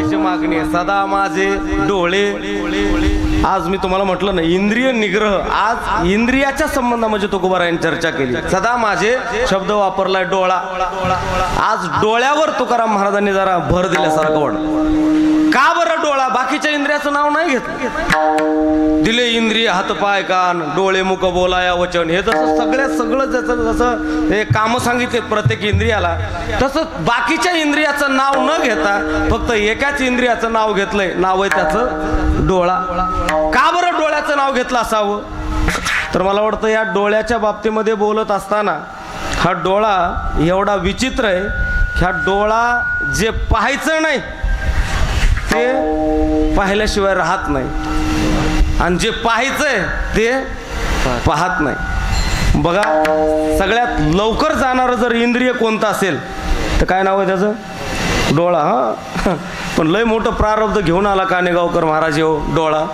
करायची मागणी आहे सदा माझे डोळे. आज मी तुम्हाला म्हटलं ना इंद्रिय निग्रह. आज इंद्रियाच्या संबंधामध्ये म्हणजे तुकोबारायन चर्चा केली. सदा माझे शब्द वापरलाय डोळा. आज डोळ्यावर तुकाराम महाराजांनी जरा भर दिल्यासारखं वाटत. बाकीच्या इंद्रियाचं नाव नाही घेतलं. दिले इंद्रिय हातपाय कान डोळे मुख बोलाया वचन हे जसं सगळ्या सगळं जसं जसं हे कामं सांगितले प्रत्येक इंद्रियाला तसं बाकीच्या इंद्रियाचं नाव न घेता फक्त एकाच इंद्रियाचं नाव घेतलंय. नाव आहे त्याचं डोळा. का बरं डोळ्याचं नाव घेतलं असावं? तर मला वाटतं या डोळ्याच्या बाबतीमध्ये बोलत असताना हा डोळा एवढा विचित्र आहे ह्या डोळा जे पाहायचं नाही ते पाहिल्याशिवाय राहत नाही. आणि जे पाहायचंय ते पाहत नाही. बघा सगळ्यात लवकर जाणारं जर इंद्रिय कोणतं असेल तर काय नाव आहे त्याचं? डोळा हा? पण लय मोठं प्रारब्ध घेऊन आला कानेगावकर महाराज हो डोळा.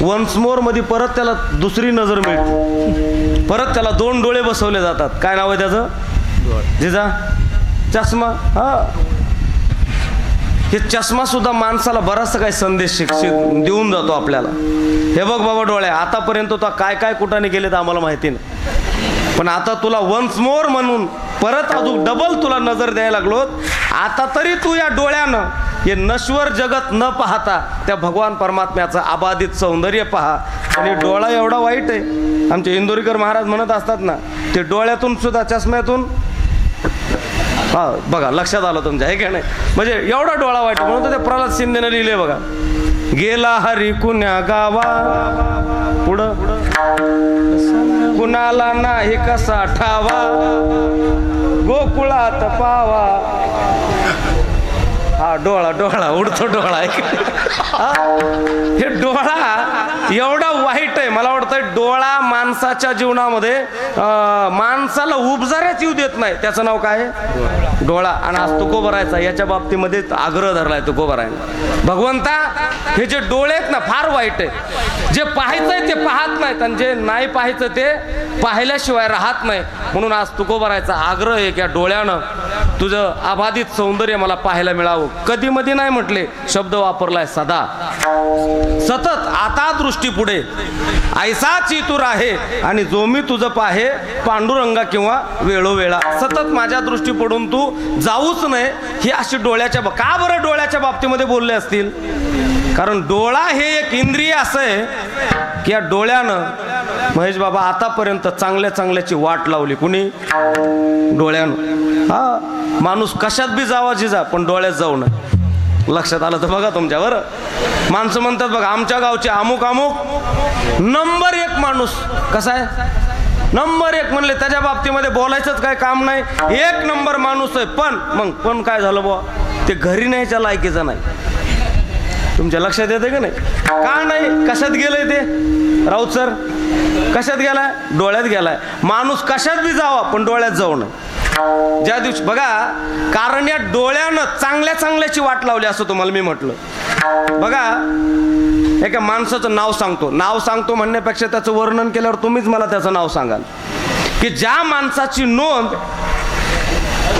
वन्स मोरमध्ये परत त्याला दुसरी नजर मिळते. परत त्याला दोन डोळे बसवले जातात. काय नाव आहे त्याचं? जिजा. चष्मा हा? हे चष्मा सुद्धा माणसाला बराचसा काही संदेश शिक्षित देऊन जातो आपल्याला. हे बघ बाबा डोळ्या आतापर्यंत तो काय काय कुठाने गेले तर आम्हाला माहिती नाही. पण आता तुला वन्स मोर म्हणून परत अजून डबल तुला नजर द्यायला लागलो. आता तरी तू या डोळ्यानं हे नश्वर जगत न पाहता त्या भगवान परमात्म्याचं अबाधित सौंदर्य पहा. आणि डोळा एवढा वाईट आहे. आमचे इंदोरीकर महाराज म्हणत असतात ना ते डोळ्यातून सुद्धा चष्म्यातून हा बघा लक्षात आलं तुमच्या हे का नाही? म्हणजे एवढा डोळा वाईट म्हणून तर ते प्रल्हाद शिंदेनं लिहिले बघा. गेला हरी कुण्या गावा पुढं. कुणाला नाही कसा ठावा गोकुळात पावा. हा डोळा डोळा उडतो डोळा हा, हे डोळा एवढा वाईट आहे. मला वाटतं डोळा माणसाच्या जीवनामध्ये माणसाला उपजाऱ्याच येऊ देत नाही. त्याचं नाव काय? आहे? डोळा. आणि आज तुको भरायचा. याच्या बाबतीमध्ये आग्रह धरलाय तुको भरायला. भगवंता हे जे डोळे आहेत ना फार वाईट आहे. जे पाहायचंय ते पाहत नाहीत आणि जे नाही पाहायचं ते पाहिल्याशिवाय राहत नाही. म्हणून आज तुको भरायचा आग्रह आहे की या डोळ्यानं तुझं अबाधित सौंदर्य मला पाहायला मिळावं. कधी मध्ये नाही म्हटले शब्द वापरलाय सदा. सतत आता दृष्टी पुढे. ऐसा चितूर आहे आणि जो मी तुझं पाहे पांडुरंगा किंवा वेळोवेळा. सतत माझ्या दृष्टी पडून तू जाऊच नये ही अशी डोळ्याच्या का बरं डोळ्याच्या बाबतीमध्ये बोलले असतील? कारण डोळा हे एक इंद्रिय असं आहे की या डोळ्यानं महेश बाबा आतापर्यंत चांगल्या चांगल्याची वाट लावली. कुणी? डोळ्यानं. हा माणूस कशात बी जावा जिजा पण डोळ्यात जाऊ नये. लक्षात आलं तर बघा तुमच्यावर माणसं म्हणतात बघा आमच्या गावचे अमुक अमुक नंबर एक माणूस. कसा आहे? नंबर एक म्हणले त्याच्या बाबतीमध्ये बोलायचंच काय काम नाही. एक नंबर माणूस आहे. पण मग पण काय झालं बुवा? ते घरी न्यायच्या लायकीचं नाही. तुमच्या लक्षात येते का नाही? का नाही? कशात गेलंय ते? राऊत सर? कशात गेलाय? डोळ्यात गेलाय. माणूस कशात बी जावा पण डोळ्यात जाऊ नये. ज्या दिवशी बघा कारण या डोळ्यानं चांगल्या चांगल्याची वाट लावली असं तुम्हाला मी म्हटलं. बघा एका माणसाचं नाव सांगतो. नाव सांगतो म्हणण्यापेक्षा त्याचं वर्णन केल्यावर तुम्हीच मला त्याचं नाव सांगाल. की ज्या माणसाची नोंद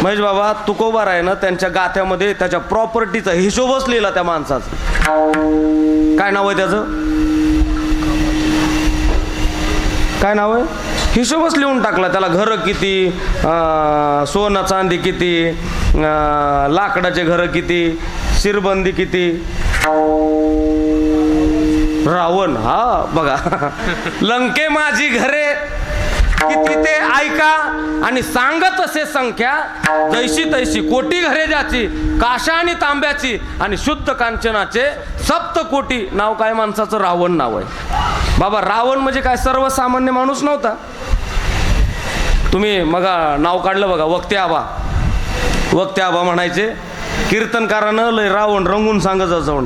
महेश बाबा तुकोबार आहे ना त्यांच्या गाथ्यामध्ये त्याच्या प्रॉपर्टीचा हिशोबच लिहिला त्या माणसाचा. काय नाव आहे त्याचं? काय नाव आहे? हिशोबच लिहून टाकला. त्याला घरं किती? सोनं चांदी किती? लाकडाचे घरं किती? शिरबंदी किती? रावण. हा बघा. लंके माझी घरे किती ते ऐका आणि सांगत असे संख्या जैशी तैशी कोटी घरे ज्याची काशा आणि तांब्याची आणि शुद्ध कांचनाचे सप्त कोटी नाव काय माणसाचं? रावण नाव आहे. बाबा रावण म्हणजे काय? सर्वसामान्य माणूस नव्हता. तुम्ही मग नाव काढलं बघा वक्ते आबा वक्ते आबा म्हणायचे कीर्तनकारानं लय रावण रंगून सांगत जाऊ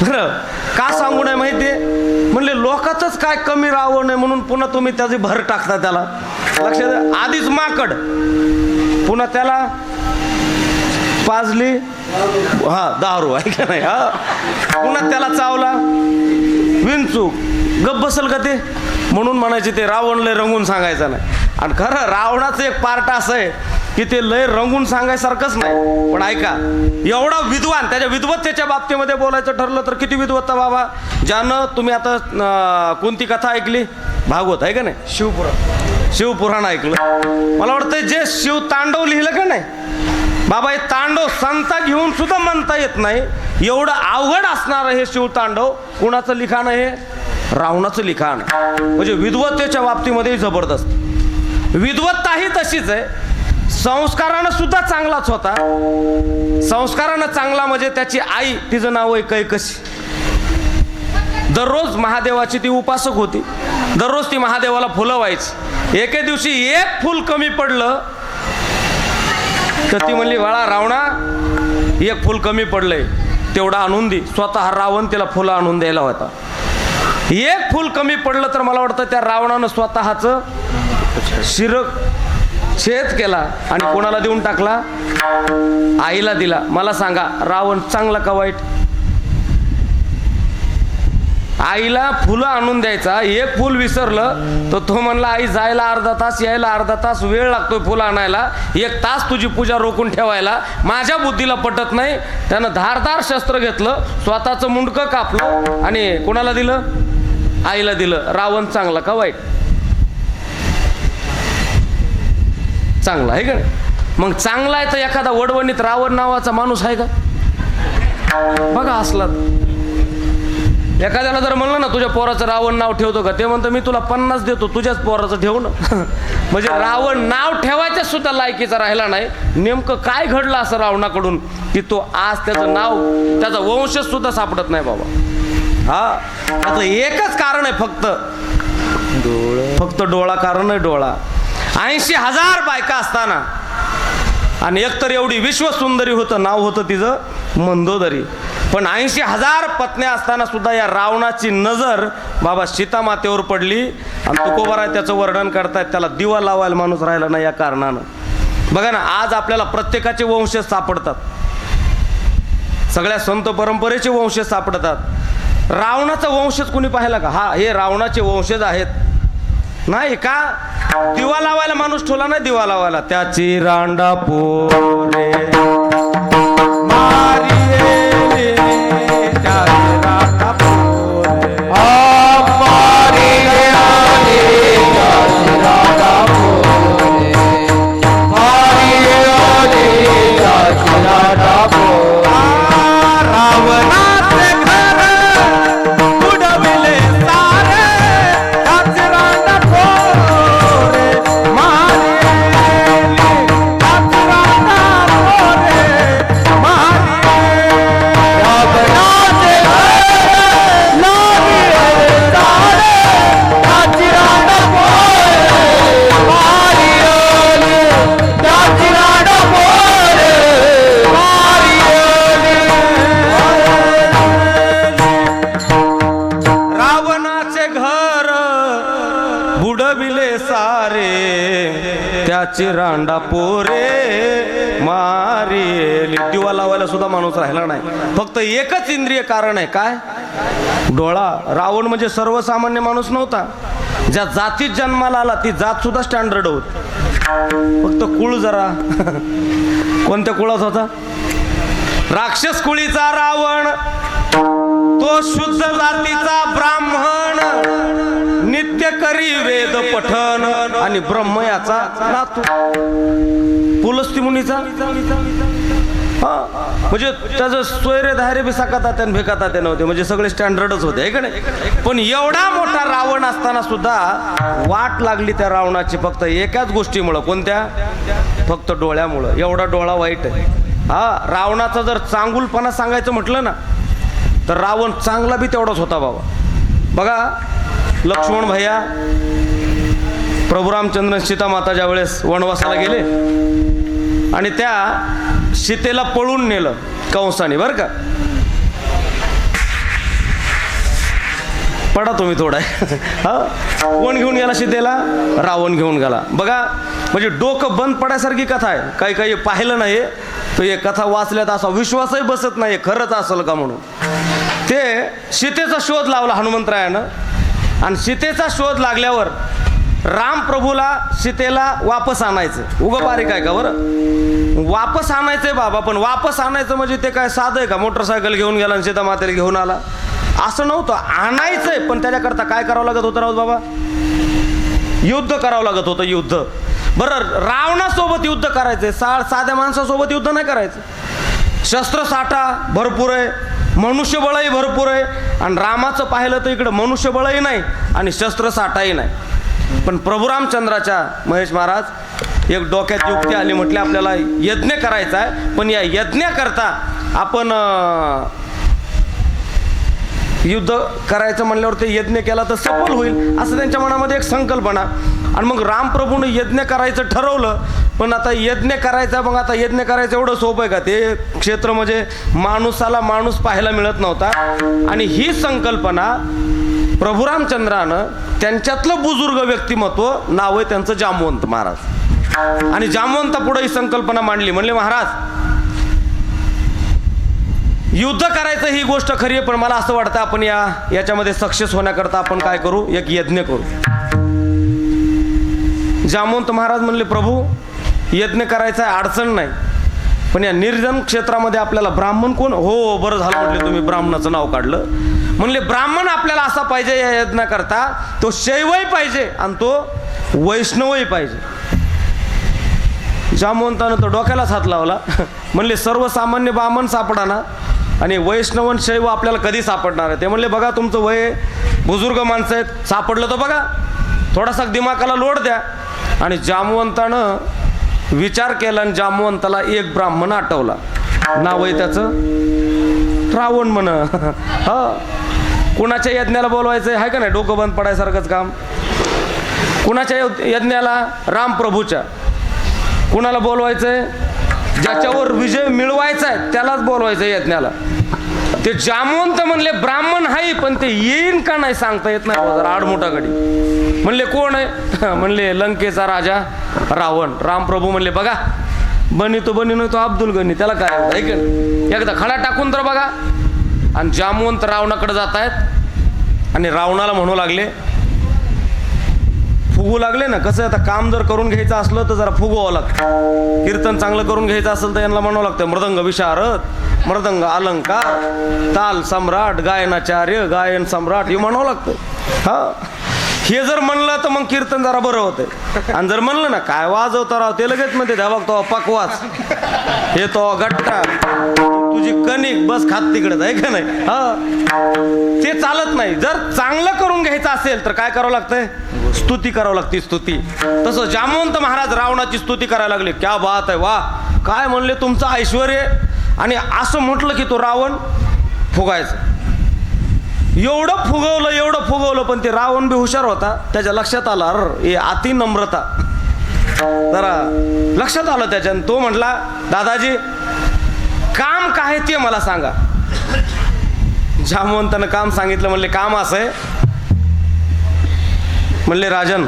खरं? का सांगू नये माहिती म्हणले लोकांचंच काय कमी रावण आहे म्हणून पुन्हा तुम्ही त्याची भर टाकता त्याला. लक्षात आधीच माकड. पुन्हा त्याला पाजली. हा दारू आहे का नाही हा. पुन्हा त्याला चावला. विंचू गप बसल का ते? म्हणून म्हणायचे ते रावणले रंगून सांगायचं नाही. आणि खरं रावणाचं एक पार्ट असं आहे. की ते लय रंगून सांगायसारखंच नाही. पण ऐका एवढा विद्वान त्याच्या विद्वत्तेच्या बाबतीमध्ये बोलायचं ठरलं तर किती विद्वत्ता बाबा? ज्यानं तुम्ही आता कोणती कथा ऐकली? भागवत आहे का नाही? शिवपुराण. शिवपुराण ऐकलं. मला वाटतं जे शिव तांडव लिहिलं का नाही? बाबा हे तांडव संता घेऊन सुद्धा म्हणता येत नाही. एवढं अवघड असणारं हे शिवतांडव कुणाचं लिखाण आहे? रावणाचं लिखाण. म्हणजे विद्वत्तेच्या बाबतीमध्ये जबरदस्त. विद्वत्ताही तशीच आहे. संस्कारानं सुद्धा चांगलाच होता. संस्कारानं चांगला म्हणजे त्याची आई तिचं नाव आहे कैकशी दररोज महादेवाची ती उपासक होती. दररोज ती महादेवाला फुलं व्हायची. एके दिवशी एक फुल कमी पडलं तर ती म्हणली बाळा रावणा एक फुल कमी पडलंय. तेवढा आणून दे. स्वतः रावण तिला फुलं आणून द्यायला होता. एक फुल कमी पडलं तर मला वाटतं त्या रावणानं स्वतःचं शिरक छेद केला आणि कोणाला देऊन टाकला? आईला दिला. मला सांगा रावण चांगला का वाईट? आईला फुलं आणून द्यायचा. एक फुल विसरलं तर तो म्हणला आई जायला अर्धा तास यायला अर्धा तास वेळ लागतोय फुलं आणायला. एक तास तुझी पूजा रोखून ठेवायला. माझ्या बुद्धीला पटत नाही. त्यानं धारदार शस्त्र घेतलं स्वतःचं मुंडकं कापलं आणि कोणाला दिलं? आईला दिलं. रावण चांगला का वाईट? चांगला आहे का मग चांगला आहे तर एखादा वडवणीत रावण नावाचा माणूस आहे का? बघा असला एखाद्याला जर म्हणलं ना तुझ्या पोराचं रावण नाव ठेवतो का? ते म्हणतं मी तुला पन्नास देतो तुझ्याच पोराचं ठेव ना. म्हणजे रावण नाव ठेवायच्या सुद्धा लायकीचा राहिला नाही. नेमकं काय घडलं असं रावणाकडून की तो आज त्याचं नाव त्याचा वंशच सुद्धा सापडत नाही बाबा. हा? त्याचं एकच कारण आहे फक्त. फक्त डोळा कारण आहे डोळा. ऐंशी हजार बायका असताना. आणि एकतर एवढी विश्वसुंदरी होतं नाव होतं तिचं मंदोदरी. पण ऐंशी हजार पत्न्या असताना सुद्धा या रावणाची नजर बाबा सीतामातेवर पडली. आणि तुकोबाराय त्याचं वर्णन करतायत त्याला दिवा लावायला माणूस राहिला नाही या कारणानं. बघा ना आज आपल्याला प्रत्येकाचे वंशज सापडतात. सगळ्या संत परंपरेचे वंशज सापडतात. रावणाचा वंशज कुणी पाहिला का? हा हे रावणाचे वंशज आहेत. नाही का? दिवा लावायला माणूस ठेवला नाही दिवा लावायला. त्याची रांडा पोरे. राहिला नाही. फक्त एकच इंद्रिय कारण आहे. काय? डोळा. रावण म्हणजे सर्वसामान्य माणूस नव्हता. ज्या जातीत जन्माला आला ती जात सुद्धा स्टँडर्ड होत. फक्त कुळ जरा. कोणत्या कुळात होता? राक्षस कुळीचा रावण. तो शुद्ध जातीचा ब्राह्मण. नित्य करी वेद पठन आणि ब्रह्म याचा नातू. पुलस्ती मुनीचा? हा. म्हणजे त्याचं सोयरे धायरे बी साकाता त्यान भेकाता ते नव्हते म्हणजे सगळे स्टँडर्डच होते आहे का नाही? पण एवढा मोठा रावण असताना सुद्धा वाट लागली त्या रावणाची फक्त एकाच गोष्टीमुळं. कोणत्या? फक्त डोळ्यामुळं. एवढा डोळा वाईट आहे. हा रावणाचा जर चांगुलपणा सांगायचं म्हटलं ना तर रावण चांगला बी तेवढाच होता बाबा. बघा लक्ष्मण भैया प्रभू रामचंद्र सीता माता ज्या वेळेस वनवासाला गेले आणि त्या सीतेला पळून नेलं कंसाने बरं का? पडा तुम्ही थोडा. हा? कोण घेऊन गेला सीतेला? रावण घेऊन गेला. बघा म्हणजे डोकं बंद पडायसारखी कथा आहे. काही काही पाहिलं नाही. तर हे कथा वाचल्यात असा विश्वासही बसत नाही. खरंच असेल का म्हणून? ते सीतेचा शोध लावला हनुमंतरायानं. आणि सीतेचा शोध लागल्यावर राम प्रभूला सीतेला वापस आणायचं. उगं बारीक आहे का बरं? वापस आणायचंय बाबा पण वापस आणायचं म्हणजे ते काय साधं आहे का? मोटरसायकल घेऊन गेला आणि सीता मातेला घेऊन आला. असं नव्हतं. आणायचंय पण त्याच्याकरता काय करावं लागत होतं राऊत बाबा? युद्ध करावं लागत होतं युद्ध. बरं रावणासोबत युद्ध करायचंय. सा साध्या माणसासोबत युद्ध नाही करायचं. शस्त्रसाठा भरपूर आहे. मनुष्यबळही भरपूर आहे. आणि रामाचं पाहिलं तर इकडं मनुष्यबळही नाही आणि शस्त्रसाठाही नाही. पण प्रभू रामचंद्राच्या महेश महाराज एक डोक्यात युक्ती आली म्हटले आपल्याला यज्ञ करायचा आहे पण या यज्ञाकरता आपण युद्ध करायचं म्हणल्यावर ते यज्ञ केला तर सफल होईल असं त्यांच्या मनामध्ये एक संकल्पना. आणि मग रामप्रभूने यज्ञ करायचं ठरवलं पण आता यज्ञ करायचा मग आता यज्ञ करायचं एवढं सोपं आहे का? ते क्षेत्र म्हणजे माणूसाला माणूस पाहायला मिळत नव्हता. आणि ही संकल्पना प्रभू रामचंद्रानं त्यांच्यातलं बुजुर्ग व्यक्तिमत्व नाव आहे त्यांचं जामवंत महाराज. आणि जामवंत पुढे ही संकल्पना मांडली. म्हणले महाराज युद्ध करायचं ही गोष्ट खरी आहे पण मला असं वाटतं आपण या याच्यामध्ये सक्सेस होण्याकरता आपण काय करू? एक यज्ञ करू. जामवंत महाराज म्हणले प्रभू यज्ञ करायचा अडचण नाही. पण या निर्जन क्षेत्रामध्ये आपल्याला ब्राह्मण कोण? हो, हो बरं झालं म्हटले तुम्ही ब्राह्मणाचं नाव काढलं. म्हणले ब्राह्मण आपल्याला असा पाहिजे या यज्ञाकरता तो शैवही पाहिजे आणि तो वैष्णवही पाहिजे. जामवंतानं तो डोक्यालाच हात लावला. म्हणले सर्वसामान्य ब्राह्मण सापडाना आणि वैष्णवन शैव आपल्याला कधी सापडणार आहे? ते म्हणले बघा तुमचं वय बुजुर्ग माणसं आहेत सापडलं तर बघा. थोडासा दिमाकाला लोड द्या. आणि जामवंतानं विचार केला आणि जामवंताला एक ब्राह्मण आठवला. नाव आहे त्याचं? रावण म्हण. हा. कुणाच्या यज्ञाला बोलवायचं आहे का नाही? डोकं बंद पडायसारखंच काम. कुणाच्या यज्ञाला? रामप्रभूच्या. कुणाला बोलवायचं आहे ज्याच्यावर विजय मिळवायचा आहे त्यालाच बोलवायचं आहे यज्ञाला. ते जामवंत म्हणले ब्राह्मण आहे पण ते येईन का नाही सांगता येत नाही. जरा आडमोठाकडे म्हणले कोण आहे? म्हणले लंकेचा राजा रावण. रामप्रभू म्हणले बघा बनी तो बनी नाही तो अब्दुल गनी. त्याला काय होतं, एकदा खडा टाकून तर बघा. आणि जामवंत रावणाकडे जात आहेत आणि रावणाला म्हणू लागले फुगवू लागले ना कसं आता काम जर करून घ्यायचं असलं तर जरा फुगवावं लागतं. कीर्तन चांगलं करून घ्यायचं असेल तर यांना म्हणावं लागतं मृदंग विशारद मृदंग अलंकार ताल सम्राट गायनाचार्य गायन सम्राट हे म्हणावं लागतं. हा. हे जर म्हणलं तर मग कीर्तन जरा बरं होतं आणि जर म्हणलं ना काय वाजवता राव ते लगेच म्हणते द्या बघतो पकवास हे तो गट्टा. तुझी कणिक बस खात तिकडे आहे का नाही? हा. ते चालत नाही. जर चांगलं करून घ्यायचं असेल तर काय करावं लागतंय? स्तुती करावं लागते स्तुती. तसं जामवंत महाराज रावणाची स्तुती करायला लागले. क्या बात आहे वा काय म्हणले तुमचं ऐश्वर आणि असं म्हटलं की तो रावण फुगायचं. एवढं फुगवलं एवढं फुगवलं पण ते रावण बी हुशार होता. त्याच्या लक्षात आला अर हे अति नम्रता. जरा लक्षात आलं त्याच्यानं तो म्हटला दादाजी काम काय आहे ते मला सांगा. जामवंतानं काम सांगितलं म्हणले काम असं आहे. म्हणले राजन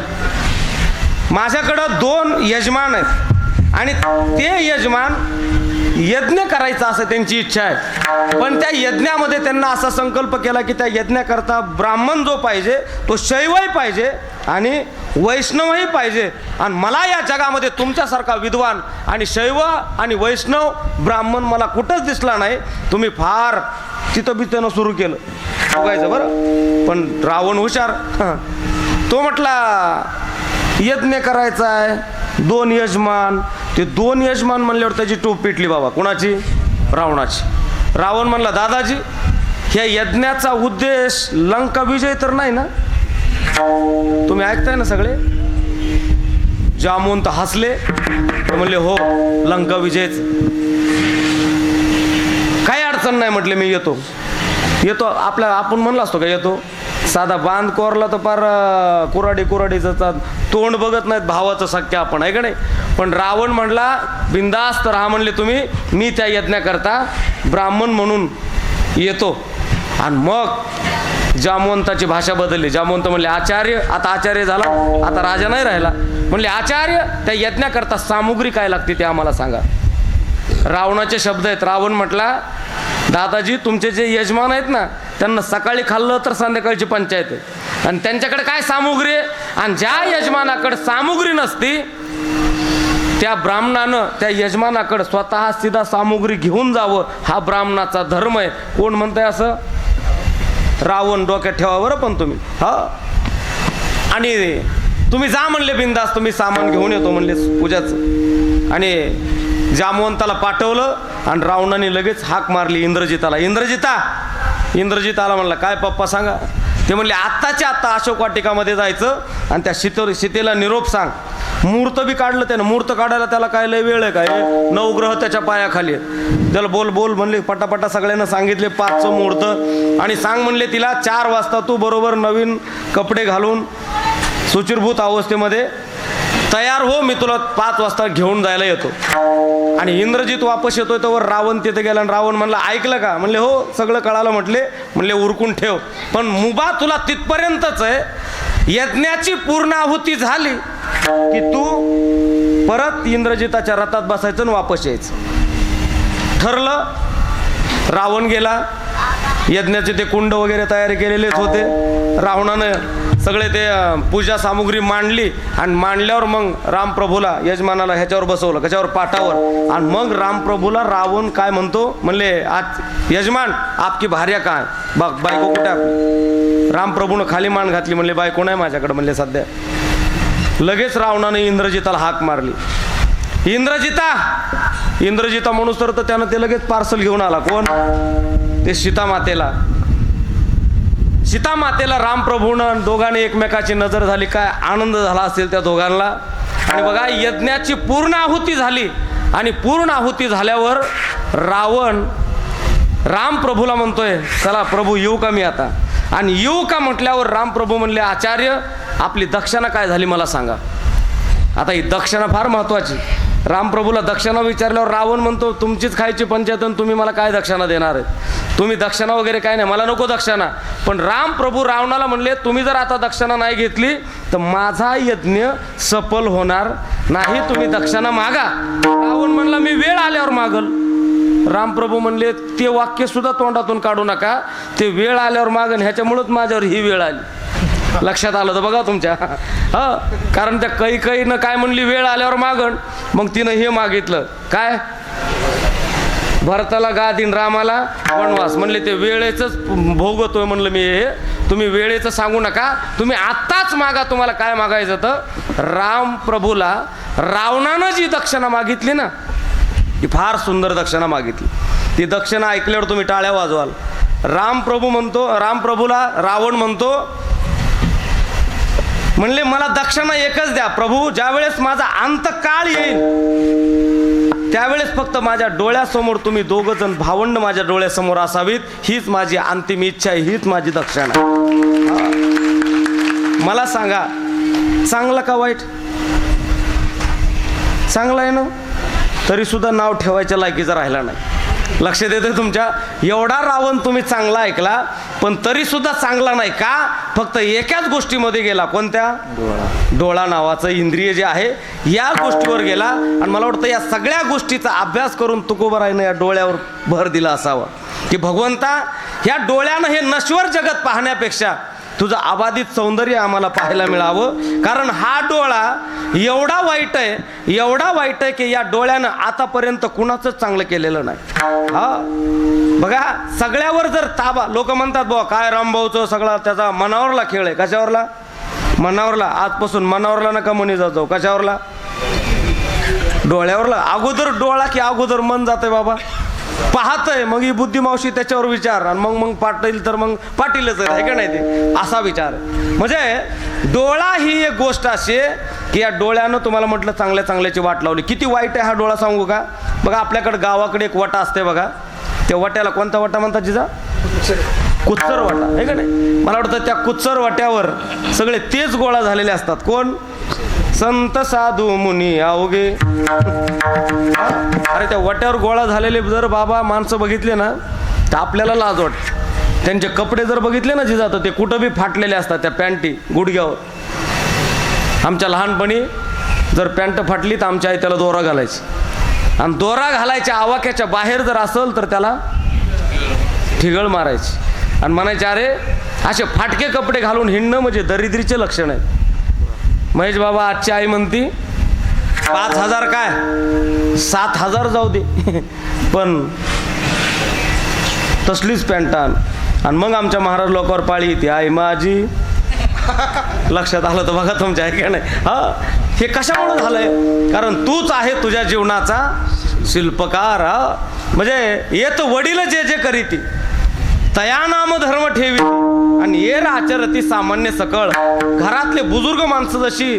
माझ्याकडं दोन यजमान आहेत. आणि ते यजमान यज्ञ करायचा असं त्यांची इच्छा आहे. पण त्या यज्ञामध्ये त्यांना असा संकल्प केला की त्या यज्ञाकरता ब्राह्मण जो पाहिजे तो शैवही पाहिजे आणि वैष्णवही पाहिजे. आणि मला या जगामध्ये तुमच्यासारखा विद्वान आणि शैव आणि वैष्णव ब्राह्मण मला कुठंच दिसला नाही. तुम्ही फार तिथं सुरू केलं. बघायचं बरं. पण रावण हुशार. हं. तो म्हटला यज्ञ करायचा आहे. दोन यजमान. ते दोन यजमान म्हणल्यावर त्याची टोप पिटली बाबा. कुणाची? रावणाची. रावण म्हणला दादाजी ह्या यज्ञाचा उद्देश लंका विजय तर नाही ना? तुम्ही ऐकताय ना सगळे? जामवंत हसले. म्हणले हो लंका विजयच. काही अडचण नाही म्हटले मी येतो. येतो? आपल्या आपण म्हणला असतो का येतो? साधा बांध कोरला तर फार कुराडी कुराडी जातात तोंड बघत नाहीत भावाचं सख्य आपण आहे का नाही? पण रावण म्हणला बिंदास्त राहा म्हणले तुम्ही. मी त्या यज्ञाकरता ब्राह्मण म्हणून येतो. आणि मग जामवंताची भाषा बदलली. जामवंत म्हणले आचार्य आता आचार्य झाला. आता राजा नाही राहिला. म्हणले आचार्य त्या यज्ञाकरता सामुग्री काय लागते ते आम्हाला सांगा. रावणाचे शब्द आहेत. रावण म्हटला दादाजी तुमचे जे यजमान आहेत ना त्यांना सकाळी खाल्लं तर संध्याकाळची पंचायत आहे. आणि त्यांच्याकडे काय सामुग्री आहे? आणि ज्या यजमानाकडे सामुग्री नसती त्या ब्राह्मणानं त्या यजमानाकडे स्वतः सीधा सामुग्री घेऊन जावं. हा ब्राह्मणाचा धर्म आहे. कोण म्हणतंय असं? रावण डोक्यात ठेवा बरं पण तुम्ही. हा? आणि तुम्ही जा म्हणले बिंदास तुम्ही सामान घेऊन येतो म्हणले पूजाचं. आणि जामवंताला पाठवलं आणि रावणाने लगेच हाक मारली इंद्रजिताला. इंद्रजिता! इंद्रजित आला म्हणला काय पप्पा सांगा? ते म्हणले आत्ताच्या आत्ता अशोक वाटिकामध्ये जायचं आणि त्या शीत सीतेला निरोप सांग. मूर्त बी काढलं त्यानं. मूर्त काढायला त्याला काय लय वेळ आहे काय? नवग्रह त्याच्या पायाखाली त्याला बोल बोल म्हणले पटापटा सगळ्यांना सांगितले पाचचं मुहूर्त आणि सांग म्हणले तिला चार वाजता तू बरोबर नवीन कपडे घालून सुचिरभूत अवस्थेमध्ये तयार हो मी तुला पाच वाजता घेऊन जायला येतो. आणि इंद्रजित वापस येतोय तर रावण तिथे गेला आणि रावण म्हणला ऐकलं का? म्हणले हो सगळं कळालं म्हटले. म्हणले उरकून ठेव. पण मुबा तुला तिथपर्यंतच आहे यज्ञाची पूर्ण आहुती झाली की तू परत इंद्रजिताच्या रथात बसायचं आणि वापस यायचं. ठरलं रावण गेला यज्ञाचे ते कुंड वगैरे तयारी केलेलेच होते. रावणानं सगळे ते पूजा सामुग्री मांडली आणि मांडल्यावर मग रामप्रभूला यजमानाला ह्याच्यावर बसवलं कशावर पाटावर. आणि मग रामप्रभूला रावण काय म्हणतो? म्हणले आज यजमान आपकी भार्या काय बघ बायको कुठे आपली? रामप्रभूनं खाली मान घातली म्हणले बायको नाही माझ्याकडे? म्हणले सध्या. लगेच रावणाने इंद्रजिताला हाक मारली. इंद्रजिता! इंद्रजिता म्हणूस तर त्यानं ते लगेच पार्सल घेऊन आला. कोण? ते सीतामातेला. सीतामातेला रामप्रभूनं दोघांनी एकमेकाची नजर झाली. काय आनंद झाला असेल त्या दोघांना? आणि बघा यज्ञाची पूर्ण आहुती झाली. आणि पूर्ण आहुती झाल्यावर रावण रामप्रभूला म्हणतोय चला प्रभू येऊ का मी आता? आणि येऊ का म्हटल्यावर रामप्रभू म्हणले आचार्य आपली दक्षिणा काय झाली मला सांगा. आता ही दक्षिणा फार महत्वाची. रामप्रभूला दक्षिणा विचारल्यावर रावण म्हणतो तुमचीच खायची पंचायत आणि तुम्ही मला काय दक्षिणा देणार आहे तुम्ही दक्षिणा वगैरे काय नाही. मला नको दक्षिणा. पण रामप्रभू रावणाला म्हणले तुम्ही जर आता दक्षिणा नाही घेतली तर माझा यज्ञ सफल होणार नाही. तुम्ही दक्षिणा मागा. रावण म्हणला मी वेळ आल्यावर मागल. रामप्रभू म्हणले ते वाक्य सुद्धा तोंडातून काढू नका. ते वेळ आल्यावर मागन. ह्याच्यामुळंच माझ्यावर ही वेळ आली. लक्षात आलं तर बघा तुमच्या. हा कारण त्या काही काहीनं काय म्हणली वेळ आल्यावर मागण मग तिनं हे मागितलं. काय? भरताला गा दिन रामाला वनवास. म्हणले ते वेळेच भोगतोय म्हणलं मी हे. तुम्ही वेळेचं सांगू नका. तुम्ही आत्ताच मागा तुम्हाला काय मागायचं तर राम प्रभूला रावणानं जी दक्षिणा मागितली ना ती फार सुंदर दक्षिणा मागितली. ती दक्षिणा ऐकल्यावर तुम्ही टाळ्या वाजवाल. रामप्रभू म्हणतो रामप्रभूला रावण म्हणतो म्हणले मला दक्षिणा एकच द्या प्रभू. ज्यावेळेस माझा अंतकाळ येईल त्यावेळेस फक्त माझ्या डोळ्यासमोर तुम्ही दोघ जण भावंड माझ्या डोळ्यासमोर असावीत हीच माझी अंतिम इच्छा आहे हीच माझी दक्षिणा मला सांगा चांगलं का वाईट? चांगलं आहे ना? तरी सुद्धा नाव ठेवायच्या लायकीचा राहिला नाही. लक्ष देते तुमच्या. एवढा रावण तुम्ही चांगला ऐकला पण तरी सुद्धा चांगला नाही का? फक्त एकाच गोष्टीमध्ये गेला. कोणत्या? डोळा. नावाचं इंद्रिय जे आहे या गोष्टीवर गेला. आणि मला वाटतं या सगळ्या गोष्टीचा अभ्यास करून तुकोबरायनं या डोळ्यावर भर दिला असावा. की भगवंता ह्या डोळ्यानं हे नश्वर जगत पाहण्यापेक्षा तुझं अबाधित सौंदर्य आम्हाला पाहायला मिळावं. कारण हा डोळा एवढा वाईट आहे एवढा वाईट आहे की या डोळ्यानं आतापर्यंत कुणाचंच चांगलं केलेलं नाही. हा? बघा सगळ्यावर जर ताबा लोक म्हणतात बुवा काय रामभाऊचं सगळा त्याचा मनावरला खेळ आहे. कशावरला? मनावरला. आजपासून मनावरला नका म्हणी जाऊ कशावरला? डोळ्यावरला. अगोदर डोळा की अगोदर मन जाते बाबा. पाहतय मग ही बुद्धिमावशी त्याच्यावर विचार आणि मग मग पाटील तर मग पाटीलच आहे का नाही ते? असा विचार. म्हणजे डोळा ही एक गोष्ट अशी आहे की या डोळ्यानं तुम्हाला म्हटलं चांगल्या चांगल्याची वाट लावली. किती वाईट आहे हा डोळा सांगू का? बघा आपल्याकडे गावाकडे एक वटा असते बघा. त्या वट्याला कोणता वटा म्हणतात जिजा? कुच्चर वाटा आहे का नाही? मला वाटतं त्या कुच्चर वाट्यावर सगळे तेच गोळा झालेले असतात. कोण? संत साधू मुनी अवघे. अरे त्या वट्यावर गोळा झालेले जर बाबा माणसं बघितले ना तर आपल्याला लाज वाटते. त्यांचे कपडे जर बघितले ना जिजा तर ते कुठं बी फाटलेले असतात त्या पॅन्टी गुडघ्यावर. आमच्या लहानपणी जर पॅन्ट फाटली तर आमच्या आई त्याला दोरा घालायची. आणि दोरा घालायच्या आवाक्याच्या बाहेर जर असेल तर त्याला ठिगळ मारायची. आणि म्हणायचे अरे असे फाटके कपडे घालून हिंडणं म्हणजे दरिद्रीचे लक्षण आहे महेश बाबा आजची आई म्हणती पाच हजार काय? सात हजार जाऊ दे. पण तसलीच पॅन्ट आण. आणि मग आमच्या महाराज लोकांवर पाळी येते. आई माझी. लक्षात आलं तर बघा तुमच्या आहे का नाही. हा हे कशामुळे झालंय? कारण तूच आहे तुझ्या जीवनाचा शिल्पकार हा. म्हणजे येत वडील जे जे करीती. तया नाम धर्म ठेवी. आणि ये आचरती सामान्य सकळ. घरातले बुजुर्ग माणसं जशी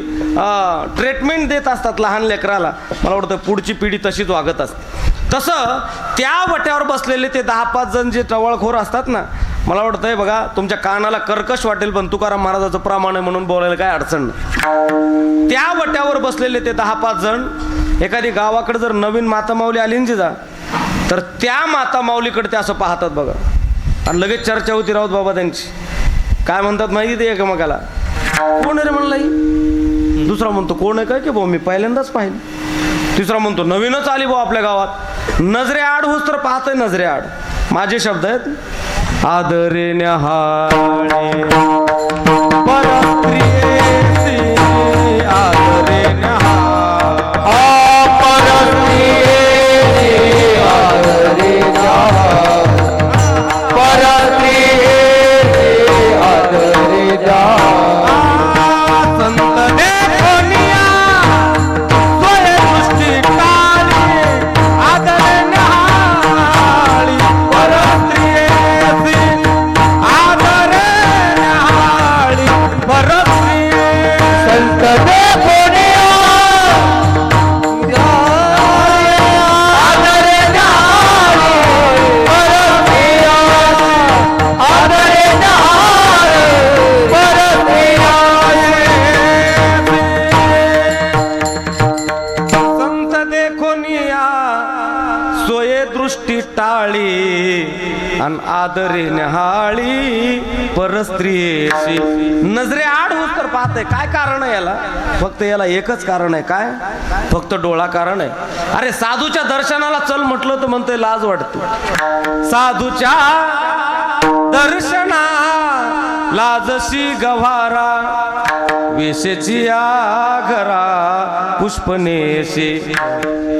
ट्रीटमेंट देत असतात लहान लेकराला मला वाटतं पुढची पिढी तशीच वागत असते. तसं त्या वट्यावर बसलेले ते दहा पाच जण जे टवळखोर असतात ना मला वाटतंय बघा तुमच्या कानाला कर्कश वाटेल पण तुकाराम महाराजाचं प्रमाण आहे म्हणून बोलायला काय अडचण नाही. त्या वट्यावर बसलेले ते दहा पाच जण एखादी गावाकडे जर नवीन माता माऊली आली ना जा तर त्या माता माऊलीकडे ते असं पाहतात बघा. आणि लगेच चर्चा होती राऊत बाबा त्यांची. काय म्हणतात माहिती ते एकमेकाला? कोण आहे रे म्हणलं दुसरा म्हणतो कोण आहे काय की भाऊ मी पहिल्यांदाच पाहिलं. तिसरा म्हणतो नवीनच आली भाऊ आपल्या गावात. नजरे आड होस तर पाहतोय नजरे आड. माझे शब्द आहेत आदरे न्याहाळे. फक्त याला एकच कारण आहे. काय? फक्त डोळा कारण आहे. अरे साधूच्या दर्शनाला चल म्हटलं तर म्हणते लाज वाटते. साधूच्या दर्शना लाजशी गव्हारा वेशेची या घरा पुष्पनेशी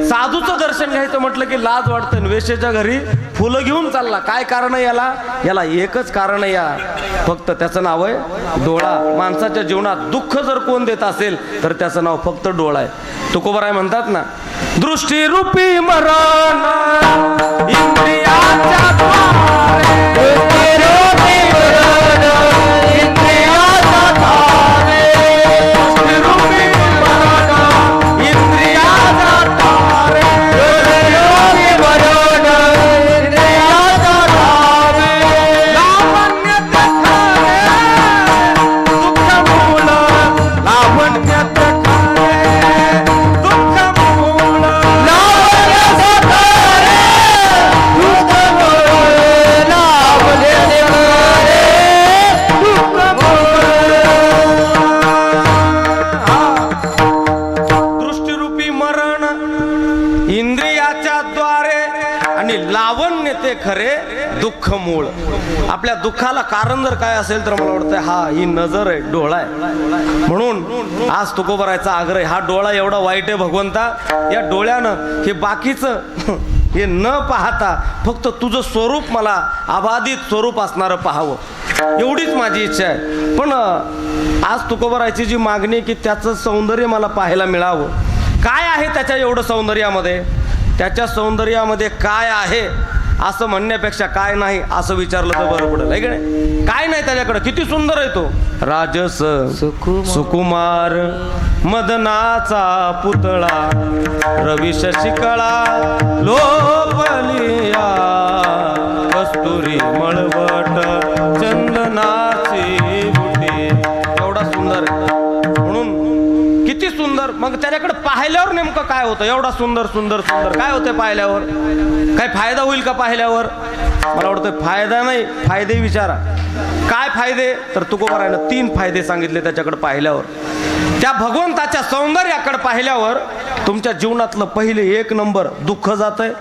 साधूचं दर्शन घ्यायचं म्हटलं की लाज वाटतं वेशेच्या घरी फुलं घेऊन चालला. काय कारण आहे याला? याला एकच कारण आहे या. फक्त त्याचं नाव आहे डोळा. माणसाच्या जीवनात दुःख जर कोण देत असेल तर त्याचं नाव फक्त डोळा आहे. तुकोबराय म्हणतात ना दृष्टी रूपी मरण इंद्रियाच्या कारण जर काय असेल तर मला वाटतं हा ही नजर आहे डोळा आहे. म्हणून आज तुकोबरायचा आग्रह हा डोळा एवढा वाईट आहे भगवंता. या डोळ्यानं हे बाकीचं हे न पाहता फक्त तुझं स्वरूप मला अबाधित स्वरूप असणारं पाहावं. एवढीच माझी इच्छा आहे. पण आज तुकोबरायची जी मागणी आहे की त्याचं सौंदर्य मला पाहायला मिळावं. काय आहे त्याच्या एवढं सौंदर्यामध्ये? त्याच्या सौंदर्यामध्ये काय आहे? असं म्हणण्यापेक्षा काय नाही असं विचारलं तर बरं पडेल आहे की नाही? काय नाही त्याच्याकडे किती सुंदर आहे तो. राजस सुकुमार. मदनाचा पुतळा रवी शशिकळा लोपलिया कस्तुरी मळवट चंदनाची बुटी. एवढा सुंदर आहे. म्हणून किती सुंदर. मग त्याच्याकडे पाहिल्यावर नेमकं काय होतं? एवढा सुंदर सुंदर सुंदर काय होतं पाहिल्यावर? काय फायदा होईल का पाहिल्यावर? मला वाटतं फायदा नाही फायदे विचारा. काय फायदे? तर तुकोबारायनं तीन फायदे सांगितले त्याच्याकडे पाहिल्यावर. त्या भगवंताच्या सौंदर्याकडे पाहिल्यावर तुमच्या जीवनातलं पहिले एक नंबर दुःख जात आहे